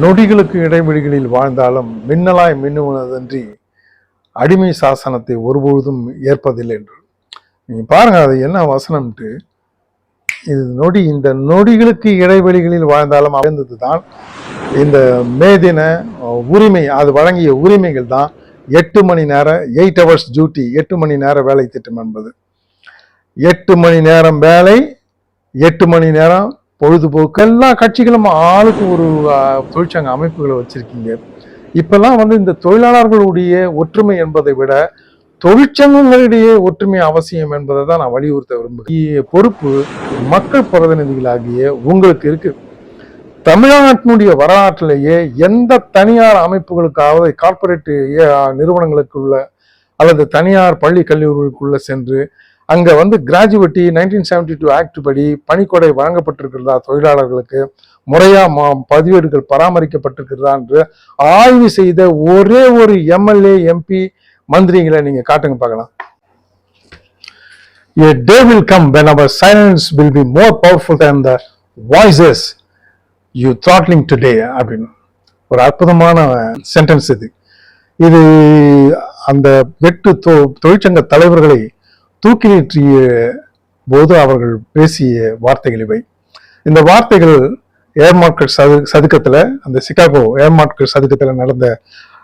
நொடிகளுக்கு இடைவெளிகளில் வாழ்ந்தாலும் மின்னலாய் மின்னுவனதன்றி அடிமை சாசனத்தை ஒருபொழுதும் ஏற்பதில்லை என்று. நீங்கள் பாருங்க அது என்ன வசனம்ட்டு. இது நொடி இந்த நொடிகளுக்கு இடைவெளிகளில் வாழ்ந்தாலும் அமைந்தது தான் இந்த மேதின உரிமை அது வழங்கிய உரிமைகள் தான் எட்டு மணி நேர எயிட் ஹவர்ஸ் டியூட்டி எட்டு மணி நேர வேலை திட்டம் என்பது. எட்டு மணி நேரம் வேலை எட்டு மணி நேரம் பொழுதுபோக்கு எல்லா கட்சிகளும் ஆளுக்கு ஒரு தொழிற்சங்க அமைப்புகளை வச்சிருக்கீங்க. இப்பெல்லாம் வந்து இந்த தொழிலாளர்களுடைய ஒற்றுமை என்பதை விட தொழிற்சங்கங்களிடையே ஒற்றுமை அவசியம் என்பதை தான் நான் வலியுறுத்த விரும்புகிறேன். பொறுப்பு மக்கள் பிரதிநிதிகளாகிய உங்களுக்கு இருக்கு. தமிழ்நாட்டினுடைய வரலாற்றிலேயே எந்த தனியார் அமைப்புகளுக்காவது கார்பரேட் நிறுவனங்களுக்குள்ள அல்லது தனியார் பள்ளி கல்லூரிகளுக்குள்ள சென்று அங்கே வந்து gratuity nineteen seventy two act படி பணிக்கொடை வழங்கப்பட்டிருக்கிறதா தொழிலாளர்களுக்கு முறையாக மா- பதிவேடுகள் பராமரிக்கப்பட்டிருக்கிறதா என்று ஆய்வு செய்த ஒரே ஒரு எம்எல்ஏ எம்பி மந்திரிங்களை நீங்கள் காட்டுங்க பார்க்கலாம். A day will come when our silence will be more powerful than the voices you throttling today அப்படின்னு. ஒரு அற்புதமான சென்டென்ஸ் இது. இது அந்த எட்டு தொ- தொழிற்சங்க தலைவர்களை தூக்கிலேற்றிய போது அவர்கள் பேசிய வார்த்தைகள் இவை. இந்த வார்த்தைகள் ஏர் மார்க்கெட் சது சதுக்கத்தில் அந்த சிகாகோ ஏர் மார்க்கெட் சதுக்கத்தில் நடந்த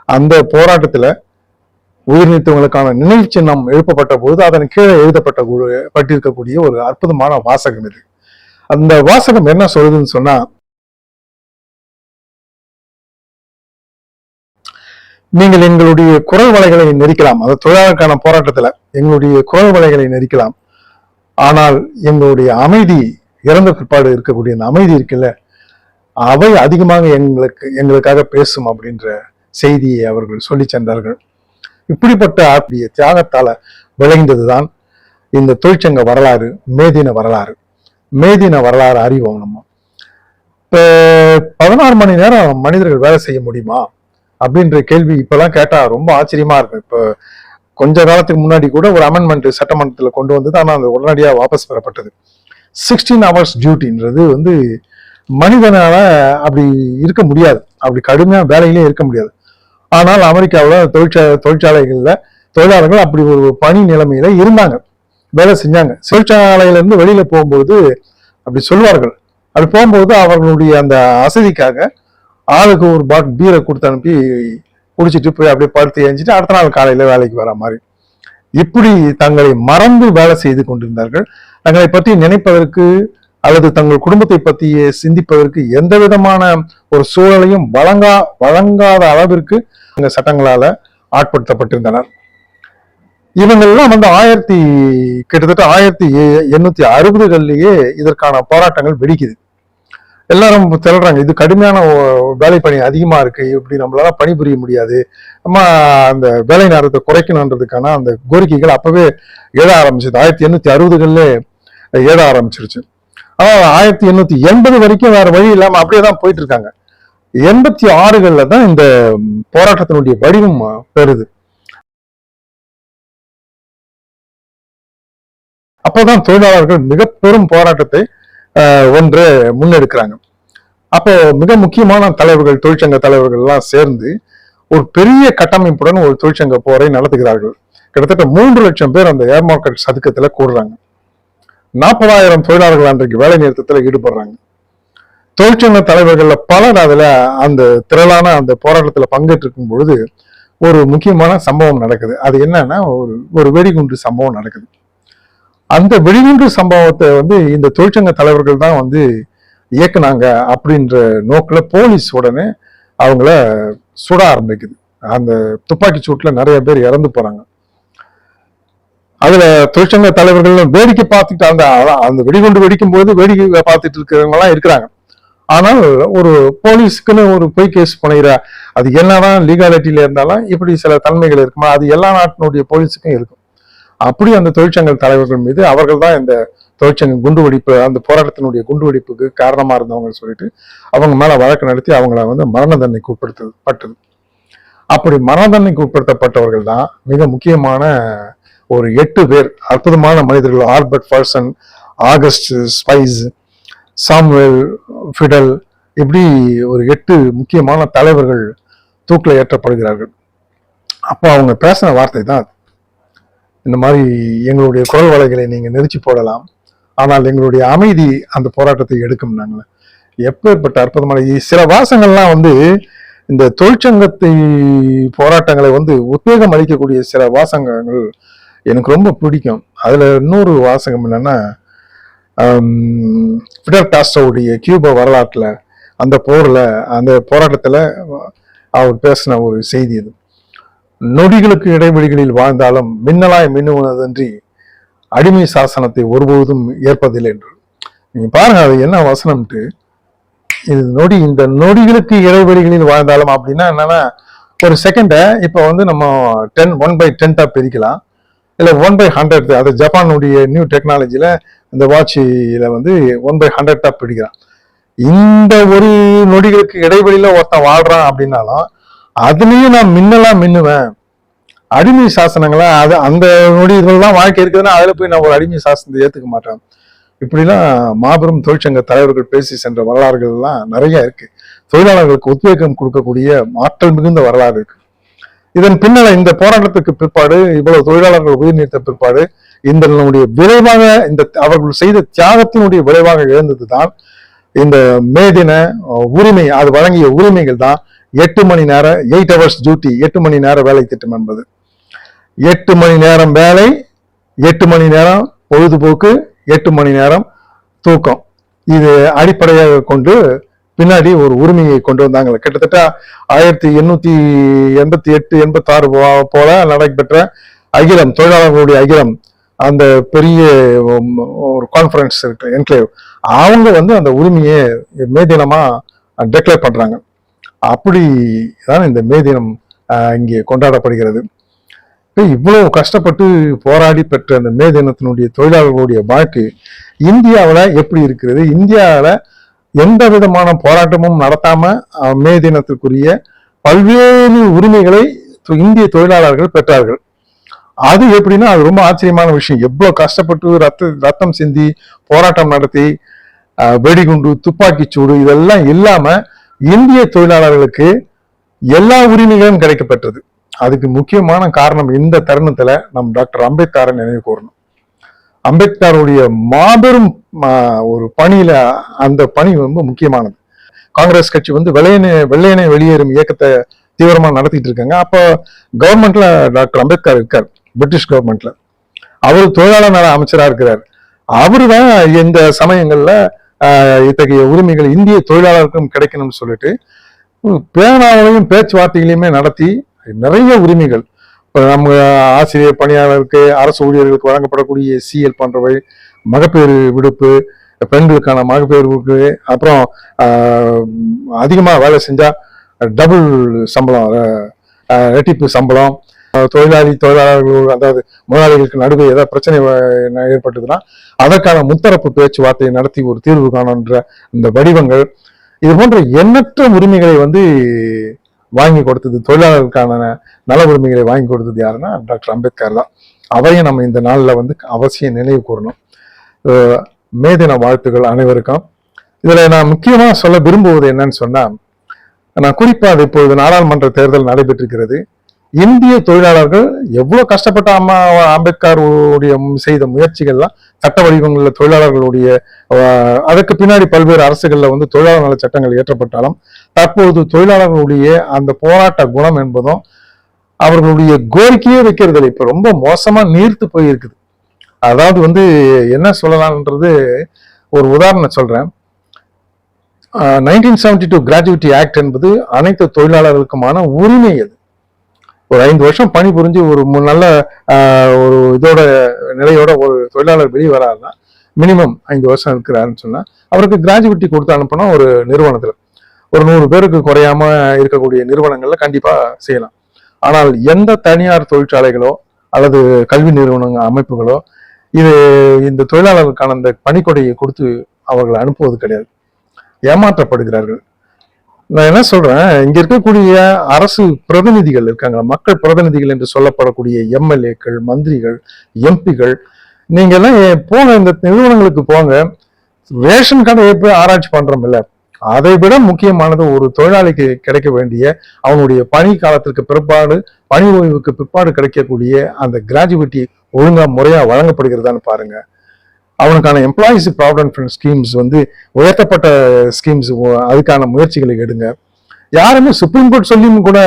அந்த போராட்டத்தில் உயிர் நீத்தவங்களுக்கான நினைவு சின்னம் எழுப்பப்பட்ட போது அதன் கீழே எழுதப்பட்ட பட்டிருக்கக்கூடிய ஒரு அற்புதமான வாசகம் இது. அந்த வாசகம் என்ன சொல்லுதுன்னு சொன்னால் நீங்கள் எங்களுடைய குரல் வலைகளை நெரிக்கலாம். அது தொழிலாளருக்கான போராட்டத்தில் எங்களுடைய குரல் வலைகளை நெரிக்கலாம். ஆனால் எங்களுடைய அமைதி இறந்த பிற்பாடு இருக்கக்கூடிய அந்த அமைதி இருக்குல்ல அவை அதிகமாக எங்களுக்கு எங்களுக்காக பேசும் அப்படின்ற செய்தியை அவர்கள் சொல்லி சென்றார்கள். இப்படிப்பட்ட ஆப்பிய தியாகத்தால விளைந்ததுதான் இந்த தொழிற்சங்க வரலாறு மேதின வரலாறு. மேதின வரலாறு அறிவோம் நம்ம. இப்போ பதினாறு மணி நேரம் மனிதர்கள் வேலை செய்ய முடியுமா? அப்படின்ற கேள்வி இப்பெல்லாம் கேட்டா ரொம்ப ஆச்சரியமா இருக்கு. இப்போ கொஞ்ச காலத்துக்கு முன்னாடி கூட ஒரு அமெண்ட்மெண்ட் சட்டமன்றத்தில் கொண்டு வந்தது ஆனால் அது உடனடியாக வாபஸ் பெறப்பட்டது. சிக்ஸ்டீன் ஹவர்ஸ் டியூட்டின்றது வந்து மனிதனால அப்படி இருக்க முடியாது. அப்படி கடுமையாக வேலையிலே இருக்க முடியாது. ஆனால் அமெரிக்காவில் தொழிற்சா தொழிற்சாலைகளில் தொழிலாளர்கள் அப்படி ஒரு பணி நிலைமையில இருந்தாங்க. வேலை செஞ்சாங்க. தொழிற்சாலையிலேருந்து வெளியில் வெளியில போகும்போது அப்படி சொல்வார்கள். அப்படி போகும்போது அவர்களுடைய அந்த அசதிக்காக ஆளுக்கு ஒரு பாட் பீரை கொடுத்து அனுப்பி குடிச்சிட்டு போய் அப்படியே படுத்து ஏஞ்சிட்டு அடுத்த நாள் காலையில் வேலைக்கு வர மாதிரி. இப்படி தங்களை மறந்து வேலை செய்து கொண்டிருந்தார்கள். தங்களை பற்றி நினைப்பதற்கு அல்லது தங்கள் குடும்பத்தை பற்றி சிந்திப்பதற்கு எந்த விதமான ஒரு சூழலையும் வழங்கா வழங்காத அளவிற்கு அந்த சட்டங்களால ஆட்படுத்தப்பட்டிருந்தனர். இவங்கெல்லாம் வந்து ஆயிரத்தி கிட்டத்தட்ட ஆயிரத்தி எ- எண்ணூத்தி அறுபதுகள்லயே இதற்கான போராட்டங்கள் வெடிக்குது. எல்லாரும் திரடுறாங்க இது கடுமையான வேலை பணி அதிகமா இருக்கு. இப்படி நம்மளால பணிபுரிய முடியாது. நம்ம அந்த வேலை நேரத்தை குறைக்கணுன்றதுக்கான அந்த கோரிக்கைகள் அப்பவே எழ ஆரம்பிச்சது. ஆயிரத்தி எண்ணூத்தி அறுபதுகள்ல எழ ஆரம்பிச்சிருச்சு. ஆனால் ஆயிரத்தி எண்ணூத்தி எண்பது வரைக்கும் வேற வழி இல்லாம அப்படியே தான் போயிட்டு இருக்காங்க. எண்பத்தி ஆறுகள்ல தான் இந்த போராட்டத்தினுடைய வடிவம் பெறுது அப்போதான் தொழிலாளர்கள் மிக பெரும் போராட்டத்தை ஒன்று முன்னெடுக்கிறாங்க. அப்போ மிக முக்கியமான தலைவர்கள் தொழிற்சங்க தலைவர்கள் எல்லாம் சேர்ந்து ஒரு பெரிய கட்டமைப்புடன் ஒரு தொழிற்சங்க போரை நடத்துகிறார்கள். கிட்டத்தட்ட மூன்று லட்சம் பேர் அந்த ஏர் மார்க்கெட் சதுக்கத்துல கூடுறாங்க. நாற்பதாயிரம் தொழிலாளர்கள் அன்றைக்கு வேலை நிறுத்தத்துல ஈடுபடுறாங்க. தொழிற்சங்க தலைவர்கள்ல பலர் அதுல அந்த திரளான அந்த போராட்டத்துல பங்கேற்றிருக்கும் பொழுது ஒரு முக்கியமான சம்பவம் நடக்குது. அது என்னன்னா ஒரு ஒரு வெடிகுண்டு சம்பவம் நடக்குது. அந்த வெடிகுண்டு சம்பவத்தை வந்து இந்த தொழிற்சங்க தலைவர்கள் தான் வந்து இயக்குனாங்க அப்படின்ற நோக்கில் போலீஸ் உடனே அவங்கள சுட ஆரம்பிக்குது. அந்த துப்பாக்கி சூட்டில் நிறைய பேர் இறந்து போகிறாங்க அதில் தொழிற்சங்க தலைவர்கள் வேடிக்கை பார்த்துட்டு அந்த அந்த வெடிகுண்டு வெடிக்கும் போது வேடிக்கை பார்த்துட்டு இருக்கிறவங்க இருக்கிறாங்க. ஆனால் ஒரு போலீஸுக்குன்னு ஒரு பொய் கேஸ் பண்ணுகிற அது என்னதான் லீகாலிட்டியில் இருந்தாலும் இப்படி சில தன்மைகள் இருக்குமா? அது எல்லா நாட்டினுடைய போலீஸுக்கும் இருக்கும். அப்படி அந்த தொழிற்சங்க தலைவர்கள் மீது அவர்கள் தான் இந்த தொழிற்சங்க குண்டு வெடிப்பு அந்த போராட்டத்தினுடைய குண்டு வெடிப்புக்கு காரணமா இருந்தவங்க சொல்லிட்டு அவங்க மேல வழக்கு நடத்தி அவங்கள வந்து மரண தண்டனைக்கு உட்படுத்தது பட்டது அப்படி மரண தண்டனைக்கு உட்படுத்தப்பட்டவர்கள் தான் மிக முக்கியமான ஒரு எட்டு பேர் அற்புதமான மனிதர்கள் Albert Parsons August Spies Samuel Fielden இப்படி ஒரு எட்டு முக்கியமான தலைவர்கள் தூக்கில் ஏற்றப்படுகிறார்கள் அப்போ அவங்க பேசின வார்த்தை தான் அது. இந்த மாதிரி எங்களுடைய குரல் வலைகளை நீங்கள் நெரிச்சு போடலாம். ஆனால் எங்களுடைய அமைதி அந்த போராட்டத்தை எடுக்கும் நாங்கள். எப்பேற்பட்ட அற்புதமான சில வாசங்கள்லாம் வந்து இந்த தொழிற்சங்கத்தை போராட்டங்களை வந்து உத்வேகம் அளிக்கக்கூடிய சில வாசகங்கள் எனக்கு ரொம்ப பிடிக்கும். அதில் இன்னொரு வாசகம் என்னென்னா ஃபிடர் ஃபிடல் கியூபா வரலாற்றில் அந்த போரில் அந்த போராட்டத்தில் அவர் பேசின ஒரு செய்தி இது. நொடிகளுக்கு இடைவெளிகளில் வாழ்ந்தாலும் மின்னலாய் மின்னுவனதன்றி அடிமை சாசனத்தை ஒருபோதும் ஏற்பதில்லை என்று. நீங்கள் பாருங்க அது என்ன வசனம்ட்டு. இது நொடி இந்த நொடிகளுக்கு இடைவெளிகளில் வாழ்ந்தாலும் அப்படின்னா என்னன்னா ஒரு செகண்டை இப்போ வந்து நம்ம டென் ஒன் பை டென்ட்டாக பிரிக்கலாம். இல்லை ஒன் பை ஹண்ட்ரட் அது ஜப்பானுடைய நியூ டெக்னாலஜியில் இந்த வாட்சியில் வந்து ஒன் பை ஹண்ட்ரட்டாக பிடிக்கிறான் இந்த ஒரு நொடிகளுக்கு இடைவெளியில் ஒருத்தன் வாழ்கிறான் அப்படின்னாலும் அதுலயும் நான் மின்னலாம் மின்னுவேன். அடிமை சாசனங்களா அது அந்த நொடிகள்லாம் வாழ்க்கை இருக்குதுன்னா அதுல போய் நான் ஒரு அடிமை சாசனத்தை ஏத்துக்க மாட்டேன். இப்படிலாம் மாபெரும் தொழிற்சங்க தலைவர்கள் பேசி சென்ற வரலாறுகள் எல்லாம் நிறைய இருக்கு. தொழிலாளர்களுக்கு உத்வேகம் கொடுக்கக்கூடிய ஆற்றல் மிகுந்த வரலாறு இருக்கு. இதன் பின்னால இந்த போராட்டத்துக்கு பிற்பாடு இவ்வளவு தொழிலாளர்கள் உயிர் நீத்த பிற்பாடு இந்த நம்முடைய விளைவாக இந்த அவர்கள் செய்த தியாகத்தினுடைய விளைவாக எழுந்ததுதான் இந்த மே தின உரிமை அது வழங்கிய உரிமைகள் தான் எட்டு மணி நேரம் எயிட் ஹவர்ஸ் டியூட்டி எட்டு மணி நேரம் வேலை திட்டம் என்பது. எட்டு மணி நேரம் வேலை எட்டு மணி நேரம் பொழுதுபோக்கு எட்டு மணி நேரம் தூக்கம். இது அடிப்படையாக கொண்டு பின்னாடி ஒரு உரிமையை கொண்டு வந்தாங்க. கிட்டத்தட்ட ஆயிரத்தி எண்ணூத்தி எண்பத்தி எட்டு எண்பத்தி ஆறு போல நடைபெற்ற அகிலம் தொழிலாளர்களுடைய அகிலம் அந்த பெரிய ஒரு கான்ஃபரன்ஸ் இருக்கு என்க்ளேவ் அவங்க வந்து அந்த உரிமையை மே தினமா டெக்ளேர் பண்றாங்க. அப்படி தான் இந்த மே தினம் இங்கே கொண்டாடப்படுகிறது. இப்போ இவ்வளோ கஷ்டப்பட்டு போராடி பெற்ற அந்த மே தினத்தினுடைய தொழிலாளர்களுடைய வாழ்க்கை இந்தியாவில் எப்படி இருக்கிறது? இந்தியாவில் எந்த விதமான போராட்டமும் நடத்தாம மே தினத்திற்குரிய பல்வேறு உரிமைகளை இந்திய தொழிலாளர்கள் பெற்றார்கள். அது எப்படின்னா அது ரொம்ப ஆச்சரியமான விஷயம். எவ்வளோ கஷ்டப்பட்டு ரத்த ரத்தம் சிந்தி போராட்டம் நடத்தி வெடிகுண்டு துப்பாக்கிச்சூடு இதெல்லாம் இல்லாமல் இந்திய தொழிலாளர்களுக்கு எல்லா உரிமைகளும் கிடைக்கப்பெற்றது. அதுக்கு முக்கியமான காரணம் இந்த தருணத்துல நம் டாக்டர் அம்பேத்கரை நினைவு கூறணும். அம்பேத்கருடைய மாபெரும் ஒரு பணியில அந்த பணி ரொம்ப முக்கியமானது. காங்கிரஸ் கட்சி வந்து வெள்ளையனை வெள்ளையனை வெளியேறும் இயக்கத்தை தீவிரமா நடத்திட்டு இருக்காங்க. அப்போ கவர்மெண்ட்ல டாக்டர் அம்பேத்கர் இருக்கார் பிரிட்டிஷ் கவர்மெண்ட்ல அவர் தொழிலாளர் நல அமைச்சரா இருக்கிறார். அவரு தான் இந்த சமயங்கள்ல இத்தகைய உரிமைகள் இந்திய தொழிலாளருக்கும் கிடைக்கணும்னு சொல்லிட்டு பேனாவிலையும் பேச்சுவார்த்தைகளையுமே நடத்தி நிறைய உரிமைகள். இப்போ நம்ம ஆசிரியர் பணியாளருக்கு அரசு ஊழியர்களுக்கு வழங்கப்படக்கூடிய சிஎல் போன்றவை மகப்பேறு விடுப்பு பெண்களுக்கான மகப்பேறு விடுப்பு அப்புறம் அதிகமாக வேலை செஞ்சால் டபுள் சம்பளம் ரெட்டிப்பு சம்பளம் தொழிலாளி தொழிலாளர்கள் அதாவது முதலாளிகளுக்கு நடுவே ஏதாவது பிரச்சனை ஏற்பட்டதுன்னா அதற்கான முத்தரப்பு பேச்சுவார்த்தையை நடத்தி ஒரு தீர்வு காணுன்ற இந்த வடிவங்கள் இது போன்ற எண்ணற்ற உரிமைகளை வந்து வாங்கி கொடுத்தது தொழிலாளர்களுக்கான நல உரிமைகளை வாங்கி கொடுத்தது யாருன்னா டாக்டர் அம்பேத்கர் தான். அதையும் நம்ம இந்த நாளில் வந்து அவசியம் நினைவு கூறணும். மே தின வாழ்த்துக்கள் அனைவருக்கும். இதில் நான் முக்கியமாக சொல்ல விரும்புவது என்னன்னு சொன்னால் நான் குறிப்பாக அது இப்பொழுது நாடாளுமன்ற தேர்தல் நடைபெற்றிருக்கிறது. இந்திய தொழிலாளர்கள் எவ்வளோ கஷ்டப்பட்ட அம்மா அம்பேத்கர் உடைய செய்த முயற்சிகள்லாம் சட்ட வடிவங்களில் தொழிலாளர்களுடைய அதற்கு பின்னாடி பல்வேறு அரசுகளில் வந்து தொழிலாளர் நல சட்டங்கள் இயற்றப்பட்டாலும் தற்போது தொழிலாளர்களுடைய அந்த போராட்ட குணம் என்பதும் அவர்களுடைய கோரிக்கையே வைக்கிறது இப்போ ரொம்ப மோசமாக நீர்த்து போயிருக்குது. அதாவது வந்து என்ன சொல்லலாம்ன்றது ஒரு உதாரணம் சொல்றேன். Nineteen seventy two gratuity act என்பது அனைத்து தொழிலாளர்களுக்குமான உரிமை அது. ஒரு ஐந்து வருஷம் பணி புரிஞ்சு ஒரு நல்ல ஆஹ், ஒரு இதோட நிலையோட ஒரு தொழிலாளர் வெளியே வராருன்னா மினிமம் ஐந்து வருஷம் இருக்கிறாருன்னு சொன்னா அவருக்கு கிராஜுவிட்டி கொடுத்து அனுப்பினா ஒரு நிறுவனத்துல. ஒரு நூறு பேருக்கு குறையாம இருக்கக்கூடிய நிறுவனங்கள்ல கண்டிப்பா செய்யலாம். ஆனால் எந்த தனியார் தொழிற்சாலைகளோ அல்லது கல்வி நிறுவனங்கள் அமைப்புகளோ இது இந்த தொழிலாளர்களுக்கான அந்த பணிக்கொடையை கொடுத்து அவர்களை அனுப்புவது கிடையாது. ஏமாற்றப்படுகிறார்கள். நான் என்ன சொல்றேன்? இங்க இருக்கக்கூடிய அரசு பிரதிநிதிகள் இருக்காங்க மக்கள் பிரதிநிதிகள் என்று சொல்லப்படக்கூடிய எம்எல்ஏக்கள் மந்திரிகள் எம்பிகள் நீங்க எல்லாம் போங்க இந்த நிறுவனங்களுக்கு போங்க. ரேஷன் கடை போய் ஆராய்ச்சி பண்றோம் இல்ல. அதை விட முக்கியமானது ஒரு தொழிலாளிக்கு கிடைக்க வேண்டிய அவனுடைய பணி காலத்திற்கு பிற்பாடு பணி ஓய்வுக்கு பிற்பாடு கிடைக்கக்கூடிய அந்த கிராஜுவிட்டி ஒழுங்கா முறையா வழங்கப்படுகிறதான்னு பாருங்க. அவனுக்கான எம்ப்ளாயிஸ் ப்ராவிடன்ட் ஃபண்ட் ஸ்கீம்ஸ் வந்து உயர்த்தப்பட்ட ஸ்கீம்ஸ் அதுக்கான முயற்சிகளை எடுங்க. யாருமே சுப்ரீம் கோர்ட் சொல்லியும் கூட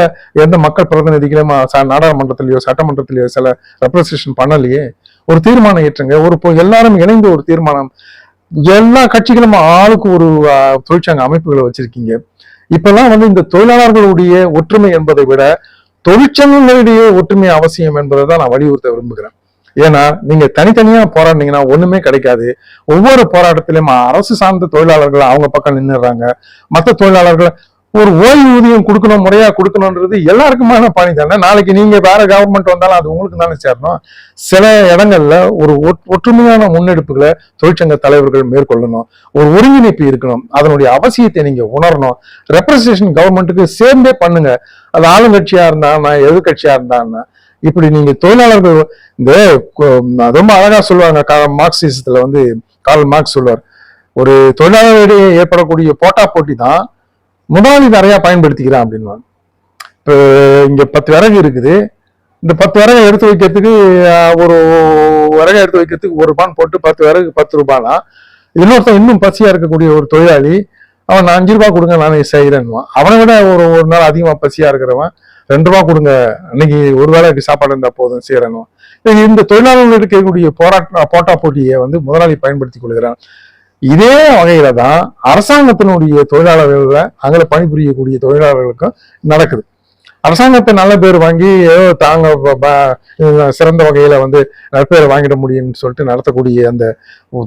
எந்த மக்கள் பிரதிநிதிகளும் நாடாளுமன்றத்திலேயோ சட்டமன்றத்திலேயோ சில ரெப்ரசன்டேஷன் பண்ணலையே. ஒரு தீர்மானம் ஏற்றுங்க. ஒரு இப்போ எல்லாரும் இணைந்து ஒரு தீர்மானம். எல்லா கட்சிகளும் ஆளுக்கு ஒரு தொழிற்சங்க அமைப்புகளை வச்சிருக்கீங்க. இப்பெல்லாம் வந்து இந்த தொழிலாளர்களுடைய ஒற்றுமை என்பதை விட தொழிற்சங்கங்களுடைய ஒற்றுமை அவசியம் என்பதை தான் நான் வலியுறுத்த விரும்புகிறேன். ஏன்னா நீங்க தனித்தனியா போராடினீங்கன்னா ஒண்ணுமே கிடைக்காது. ஒவ்வொரு போராட்டத்திலும் அரசு சார்ந்த தொழிலாளர்கள் அவங்க பக்கம் நின்றுடுறாங்க மற்ற தொழிலாளர்கள் ஒரு ஓய்வூதியம் கொடுக்கணும் முறையா கொடுக்கணும்ன்றது எல்லாருக்குமான பணி தானே. நாளைக்கு நீங்க வேற கவர்மெண்ட் வந்தாலும் அது உங்களுக்கு தானே சேரணும். சில இடங்கள்ல ஒரு ஒற்- ஒற்றுமையான முன்னெடுப்புகளை தொழிற்சங்க தலைவர்கள் மேற்கொள்ளணும். ஒரு ஒருங்கிணைப்பு இருக்கணும். அதனுடைய அவசியத்தை நீங்க உணரணும். ரெப்ரசன்டேஷன் கவர்மெண்ட்டுக்கு சேர்ந்தே பண்ணுங்க. அது ஆளுங்கட்சியா இருந்தா எதிர்கட்சியா இருந்தான்னா இப்படி நீங்க தொழிலாளர்கள் இந்த ரொம்ப அழகா சொல்லுவாங்க மார்க்சிசத்துல வந்து கார்ல் மார்க்ஸ் சொல்லுவார் ஒரு தொழிலாளர்களிடையே ஏற்படக்கூடிய போட்டா போட்டி தான் முதலாளி நிறைய பயன்படுத்திக்கிறான் அப்படின்வாங்க இப்போ இங்க பத்து விறகு இருக்குது. இந்த பத்து விறகை எடுத்து வைக்கிறதுக்கு ஒரு விறகை எடுத்து வைக்கிறதுக்கு ஒரு ரூபான்னு போட்டு பத்து விறகு பத்து ரூபானா இன்னொருத்தன் இன்னும் பசியா இருக்கக்கூடிய ஒரு தொழிலாளி அவன் நான் அஞ்சு ரூபாய் கொடுங்க நான் செய்கிறேன்னுவான் அவனை விட ஒரு ஒரு நாள் அதிகமாக பசியாக இருக்கிறவன் ரெண்டு ரூபா கொடுங்க அன்னைக்கு ஒரு வேளைக்கு சாப்பாடு இருந்தால் போதும் செய்யறேன்னு இந்த தொழிலாளர்கள் இருக்கக்கூடிய போராட்ட போட்டா போட்டியை வந்து முதலாளி பயன்படுத்திக் கொள்கிறான். இதே வகையில தான் அரசாங்கத்தினுடைய தொழிலாளர்களில் அங்கே பணிபுரியக்கூடிய தொழிலாளர்களுக்கும் நடக்குது. அரசாங்கத்தை நல்ல பேர் வாங்கி ஏதோ தாங்க சிறந்த வகையில வந்து நற்பெயரை வாங்கிட முடியும்னு சொல்லிட்டு நடத்தக்கூடிய அந்த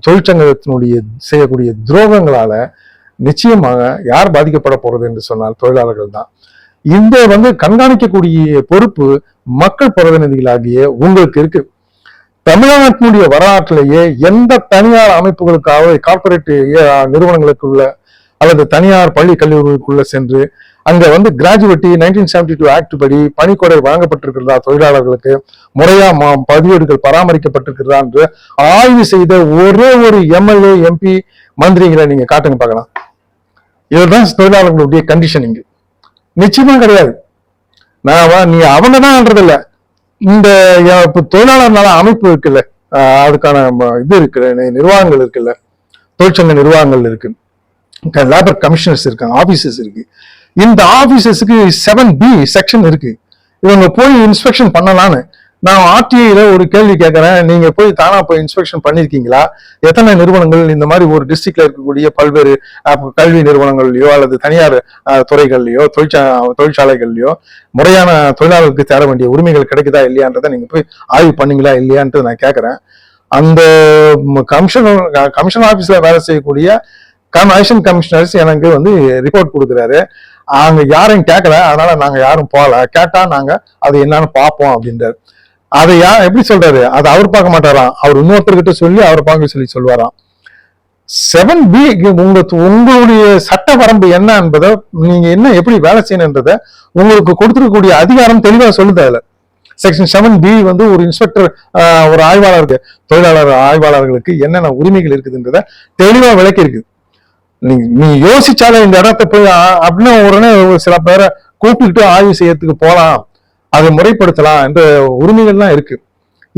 தொழிற்சங்கத்தினுடைய செய்யக்கூடிய துரோகங்களால நிச்சயமாக யார் பாதிக்கப்பட போறது என்று சொன்னால் தொழிலாளர்கள் தான் இந்த வந்து கண்காணிக்கக்கூடிய பொறுப்பு மக்கள் பிரதிநிதிகளாகிய உங்களுக்கு இருக்கு. தமிழ்நாட்டினுடைய வரலாற்றிலேயே எந்த தனியார் அமைப்புகளுக்காக கார்பரேட் நிறுவனங்களுக்குள்ள அல்லது தனியார் பள்ளி கல்லூரிகளுக்குள்ள சென்று அங்க வந்து gratuity nineteen seventy two act படி பணிக்கொடை வழங்கப்பட்டிருக்கிறதா தொழிலாளர்களுக்கு? முறையா பதிவேடுகள் பராமரிக்கப்பட்டிருக்கிறதா என்று ஆய்வு செய்த ஒரே ஒரு எம்எல்ஏ எம்பி மந்திரிகளை நீங்க காட்டுங்க பார்க்கலாம். இதுதான் தொழிலாளர்களுடைய கண்டிஷனிங் நிச்சயமா கிடையாது. நான் நீ அவங்க தான் இல்ல இந்த அஹ், தொழிலாளர் நல அமைப்பு இருக்குல்ல. அதுக்கான இது இருக்கு நிர்வாகங்கள் இருக்குல்ல. தொழிற்சங்க நிர்வாகங்கள் இருக்கு. லேபர் கமிஷனர்ஸ் இருக்காங்க ஆபீசர்ஸ் இருக்கு. இந்த ஆபீசர்ஸுக்கு செவன் பி செக்ஷன் இருக்கு. இவங்க போய் இன்ஸ்பெக்ஷன் பண்ணலான்னு நான் ஆர்டிஐல ஒரு கேள்வி கேட்கறேன் நீங்க போய் தானா போய் இன்ஸ்பெக்ஷன் பண்ணிருக்கீங்களா? எத்தனை நிறுவனங்கள் இந்த மாதிரி ஒரு டிஸ்ட்ரிக்ட்ல இருக்கக்கூடிய பல்வேறு கல்வி நிறுவனங்கள்லயோ அல்லது தனியார் துறைகள்லயோ தொழிற்சா தொழிற்சாலைகள்லயோ முறையான தொழிலாளர்களுக்கு தேட வேண்டிய உரிமைகள் கிடைக்குதா இல்லையான்றதை நீங்க போய் ஆய்வு பண்ணீங்களா இல்லையான்றது நான் கேட்கறேன் அந்த கமிஷன் கமிஷன் ஆபீஸ்ல வேலை செய்யக்கூடிய கமிஷன் கமிஷனர்ஸ் எனக்கு வந்து ரிப்போர்ட் கொடுக்குறாரு. அங்க யாரையும் கேட்கல அதனால நாங்க யாரும் போகல. கேட்டா நாங்க அது என்னன்னு பார்ப்போம் அப்படின்றாரு. அதை யா எப்படி சொல்றாரு அதை அவர் பார்க்க மாட்டாராம். அவர் இன்னொருத்தர்கிட்ட சொல்லி அவர் பார்க்க சொல்லி சொல்லுவாராம். செவன் பி உங்க உங்களுடைய சட்ட வரம்பு என்ன என்பதை நீங்க என்ன எப்படி வேலை செய்யணுன்றத உங்களுக்கு கொடுத்துருக்கக்கூடிய அதிகாரம் தெளிவா சொல்லுது அதுல. செக்ஷன் செவன் பி வந்து ஒரு இன்ஸ்பெக்டர் ஒரு ஆய்வாளருக்கு தொழிலாளர் ஆய்வாளர்களுக்கு என்னென்ன உரிமைகள் இருக்குதுன்றத தெளிவா விளக்கி இருக்குது நீ நீ யோசிச்சாலே இந்த இடத்த போய் அப்படின்னு உடனே ஒரு சில பேரை கூப்பிட்டுக்கிட்டு ஆய்வு செய்யறதுக்கு போலாம். அதை முறைப்படுத்தலாம் என்ற உரிமைகள்லாம் இருக்கு.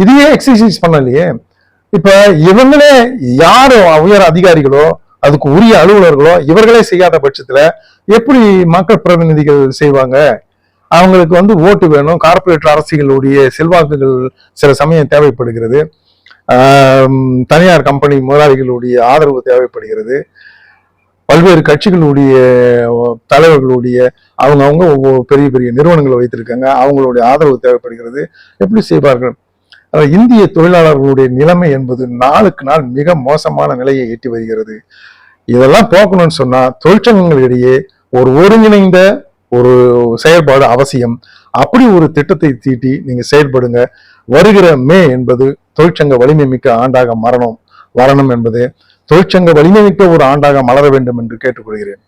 இதையே எக்ஸசைஸ் பண்ணலையே. இப்ப இவங்களே யாரோ உயர் அதிகாரிகளோ அதுக்கு உரிய அலுவலர்களோ இவர்களே செய்யாத பட்சத்துல எப்படி மக்கள் பிரதிநிதிகள் செய்வாங்க? அவங்களுக்கு வந்து ஓட்டு வேணும். கார்ப்பரேட் அரசுகளுடைய செல்வாக்குகள் சில சமயம் தேவைப்படுகிறது. தனியார் கம்பெனி முதலாளிகளுடைய ஆதரவு தேவைப்படுகிறது. பல்வேறு கட்சிகளுடைய தலைவர்களுடைய அவங்க அவங்க ஒவ்வொரு பெரிய பெரிய நிறுவனங்களை வைத்திருக்காங்க. அவங்களுடைய ஆதரவு தேவைப்படுகிறது. எப்படி செய்வார்கள்? இந்திய தொழிலாளர்களுடைய நிலைமை என்பது நாளுக்கு நாள் மிக மோசமான நிலையை எட்டி வருகிறது. இதெல்லாம் போக்கணும்னு சொன்னா தொழிற்சங்கங்களிடையே ஒரு ஒருங்கிணைந்த ஒரு செயல்பாடு அவசியம். அப்படி ஒரு திட்டத்தை தீட்டி நீங்க செயல்படுங்க. வருகிற மே என்பது தொழிற்சங்க வலிமை மிக்க ஆண்டாக மரணம் வரணும் என்பது. தொழிற்சங்க வலிமை மிக்க ஒரு ஆண்டாக மலர வேண்டும் என்று கேட்டுக்கொள்கிறேன்.